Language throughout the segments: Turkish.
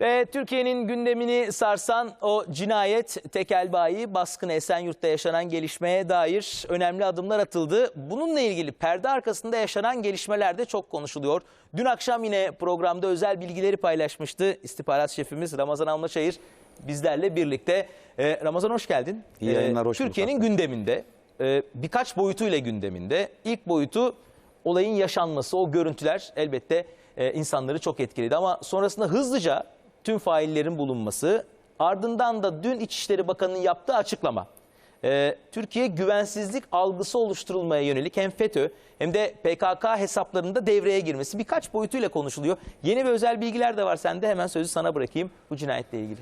Ve Türkiye'nin gündemini sarsan o cinayet tekel bayi baskın Esenyurt'ta yaşanan gelişmeye dair önemli adımlar atıldı. Bununla ilgili perde arkasında yaşanan gelişmeler de çok konuşuluyor. Dün akşam yine programda özel bilgileri paylaşmıştı istihbarat şefimiz Ramazan Almaçayır bizlerle birlikte. Ee, Ramazan hoş geldin. İyi yayınlar, hoş Türkiye'nin gündeminde e, birkaç boyutuyla gündeminde. İlk boyutu olayın yaşanması, o görüntüler elbette e, insanları çok etkiledi. Ama sonrasında hızlıca tüm faillerin bulunması, ardından da dün İçişleri Bakanı'nın yaptığı açıklama. E, Türkiye güvensizlik algısı oluşturulmaya yönelik hem FETÖ hem de PKK hesaplarında devreye girmesi birkaç boyutuyla konuşuluyor. Yeni ve özel bilgiler de var sende. Hemen sözü sana bırakayım bu cinayetle ilgili.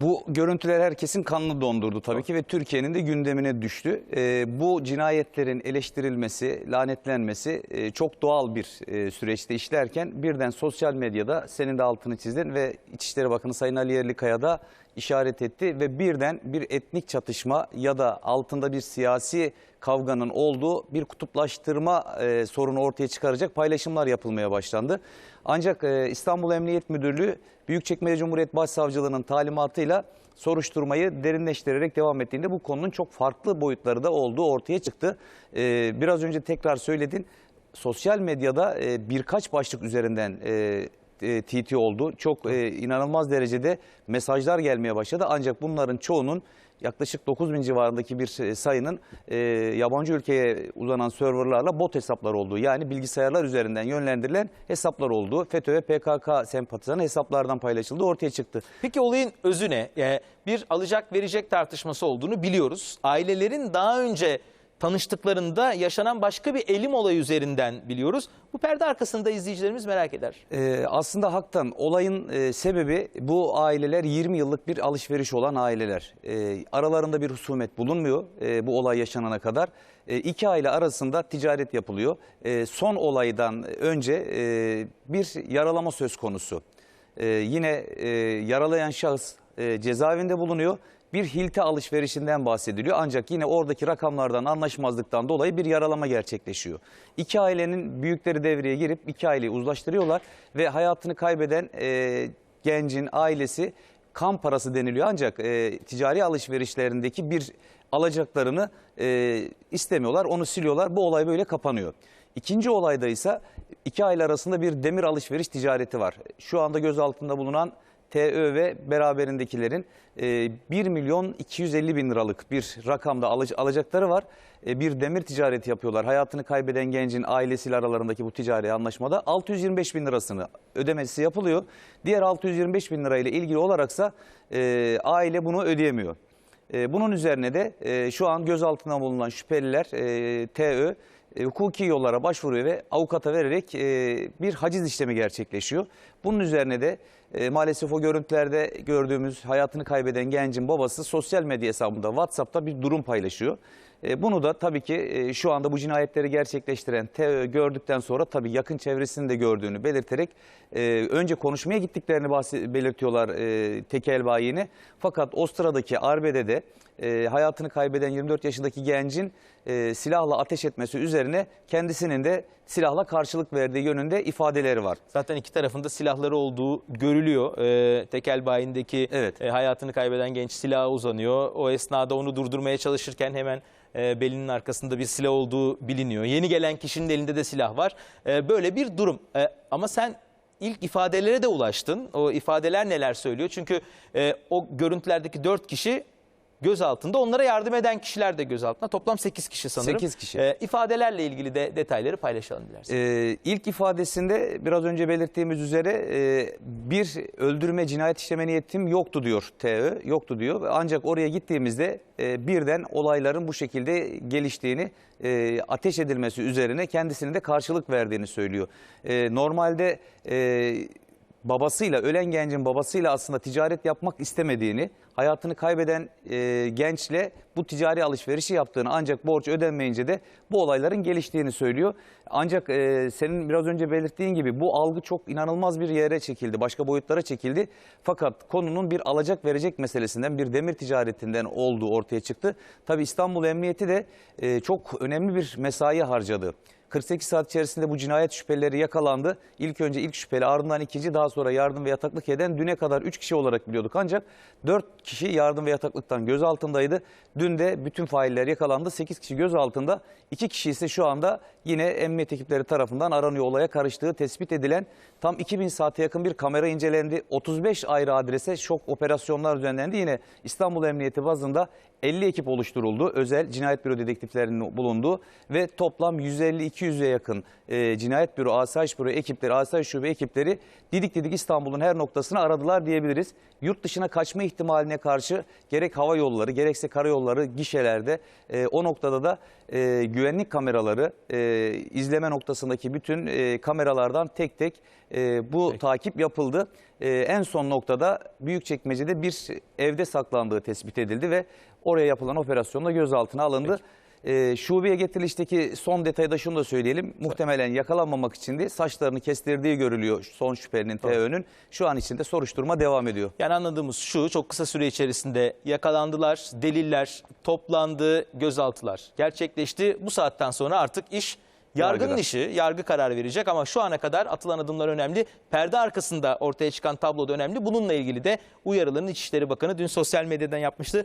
Bu görüntüler herkesin kanını dondurdu tabii ki ve Türkiye'nin de gündemine düştü. Ee, bu cinayetlerin eleştirilmesi, lanetlenmesi e, çok doğal bir e, süreçte işlerken birden sosyal medyada senin de altını çizdin ve İçişleri Bakanı Sayın Ali Yerlikaya da işaret etti ve birden bir etnik çatışma ya da altında bir siyasi kavganın olduğu bir kutuplaştırma e, sorunu ortaya çıkaracak paylaşımlar yapılmaya başlandı. Ancak e, İstanbul Emniyet Müdürlüğü Büyükçekmece Cumhuriyet Başsavcılığı'nın talimatıyla soruşturmayı derinleştirerek devam ettiğinde bu konunun çok farklı boyutları da olduğu ortaya çıktı. E, biraz önce tekrar söyledin sosyal medyada e, birkaç başlık üzerinden e, e, TT oldu. Çok e, inanılmaz derecede mesajlar gelmeye başladı. Ancak bunların çoğunun yaklaşık 9 bin civarındaki bir e, sayının e, yabancı ülkeye uzanan serverlarla bot hesaplar olduğu yani bilgisayarlar üzerinden yönlendirilen hesaplar olduğu FETÖ ve PKK sempatizanı hesaplardan paylaşıldığı ortaya çıktı. Peki olayın özü ne? Yani bir alacak verecek tartışması olduğunu biliyoruz. Ailelerin daha önce tanıştıklarında yaşanan başka bir elim olayı üzerinden biliyoruz. Bu perde arkasında izleyicilerimiz merak eder. Ee, aslında haktan olayın e, sebebi bu aileler 20 yıllık bir alışveriş olan aileler. Ee, aralarında bir husumet bulunmuyor e, bu olay yaşanana kadar. E, iki aile arasında ticaret yapılıyor. E, son olaydan önce e, bir yaralama söz konusu. E, yine e, yaralayan şahıs e, cezaevinde bulunuyor. Bir hilte alışverişinden bahsediliyor ancak yine oradaki rakamlardan anlaşmazlıktan dolayı bir yaralama gerçekleşiyor. İki ailenin büyükleri devreye girip iki aileyi uzlaştırıyorlar ve hayatını kaybeden e, gencin ailesi kan parası deniliyor ancak e, ticari alışverişlerindeki bir alacaklarını e, istemiyorlar onu siliyorlar bu olay böyle kapanıyor. İkinci olayda ise iki aile arasında bir demir alışveriş ticareti var. Şu anda gözaltında bulunan TÖ ve beraberindekilerin e, 1 milyon 250 bin liralık bir rakamda alacakları var. E, bir demir ticareti yapıyorlar. Hayatını kaybeden gencin ailesiyle aralarındaki bu ticari anlaşmada 625 bin lirasını ödemesi yapılıyor. Diğer 625 bin lirayla ilgili olaraksa e, aile bunu ödeyemiyor. E, bunun üzerine de e, şu an gözaltına bulunan şüpheliler e, TÖ e, hukuki yollara başvuruyor ve avukata vererek e, bir haciz işlemi gerçekleşiyor. Bunun üzerine de e, maalesef o görüntülerde gördüğümüz hayatını kaybeden gencin babası sosyal medya hesabında WhatsApp'ta bir durum paylaşıyor. E, bunu da tabii ki e, şu anda bu cinayetleri gerçekleştiren TÖ gördükten sonra tabii yakın çevresini de gördüğünü belirterek e, önce konuşmaya gittiklerini belirtiyorlar e, tekel bayini. Fakat o sıradaki arbedede e, hayatını kaybeden 24 yaşındaki gencin e, silahla ateş etmesi üzerine kendisinin de silahla karşılık verdiği yönünde ifadeleri var. Zaten iki tarafında silahları olduğu görülüyor. Ee, tekel bayindeki Evet. e, hayatını kaybeden genç silaha uzanıyor. O esnada onu durdurmaya çalışırken hemen e, belinin arkasında bir silah olduğu biliniyor. Yeni gelen kişinin elinde de silah var. E, böyle bir durum. E, ama sen ilk ifadelere de ulaştın. O ifadeler neler söylüyor? Çünkü e, o görüntülerdeki dört kişi gözaltında. Onlara yardım eden kişiler de gözaltında. Toplam 8 kişi sanırım. Sekiz kişi. E, ifadelerle ilgili de detayları paylaşalım dilersen. Ee, ilk ifadesinde biraz önce belirttiğimiz üzere e, bir öldürme cinayet işleme niyetim yoktu diyor TÖ, yoktu diyor. Ancak oraya gittiğimizde e, birden olayların bu şekilde geliştiğini, e, ateş edilmesi üzerine kendisinin de karşılık verdiğini söylüyor. E, normalde e, babasıyla, ölen gencin babasıyla aslında ticaret yapmak istemediğini, hayatını kaybeden e, gençle bu ticari alışverişi yaptığını ancak borç ödenmeyince de bu olayların geliştiğini söylüyor. Ancak e, senin biraz önce belirttiğin gibi bu algı çok inanılmaz bir yere çekildi, başka boyutlara çekildi. Fakat konunun bir alacak verecek meselesinden, bir demir ticaretinden olduğu ortaya çıktı. Tabi İstanbul Emniyeti de e, çok önemli bir mesai harcadı. 48 saat içerisinde bu cinayet şüphelileri yakalandı. İlk önce ilk şüpheli ardından ikinci daha sonra yardım ve yataklık eden düne kadar 3 kişi olarak biliyorduk. Ancak 4 kişi yardım ve yataklıktan gözaltındaydı. Dün de bütün failler yakalandı. 8 kişi gözaltında. 2 kişi ise şu anda yine emniyet ekipleri tarafından aranıyor. Olaya karıştığı tespit edilen tam 2000 saate yakın bir kamera incelendi. 35 ayrı adrese şok operasyonlar düzenlendi. Yine İstanbul Emniyeti bazında 50 ekip oluşturuldu. Özel cinayet büro dedektiflerinin bulunduğu ve toplam 150-200'e yakın e, cinayet büro, asayiş büro ekipleri, asayiş şube ekipleri didik didik İstanbul'un her noktasını aradılar diyebiliriz. Yurt dışına kaçma ihtimaline karşı gerek hava yolları gerekse karayolları gişelerde e, o noktada da e, güvenlik kameraları e, izleme noktasındaki bütün e, kameralardan tek tek e, bu takip yapıldı. E, en son noktada Büyükçekmece'de bir evde saklandığı tespit edildi ve oraya yapılan operasyonda gözaltına alındı. E, şubeye getirilişteki son detayı da şunu da söyleyelim. Muhtemelen yakalanmamak için de saçlarını kestirdiği görülüyor son şüphelinin TÖ'nün. Şu an içinde soruşturma devam ediyor. Yani anladığımız şu çok kısa süre içerisinde yakalandılar, deliller toplandı, gözaltılar gerçekleşti. Bu saatten sonra artık iş yargının Yargıda. işi, yargı karar verecek ama şu ana kadar atılan adımlar önemli. Perde arkasında ortaya çıkan tablo da önemli. Bununla ilgili de uyarılarını İçişleri Bakanı dün sosyal medyadan yapmıştı.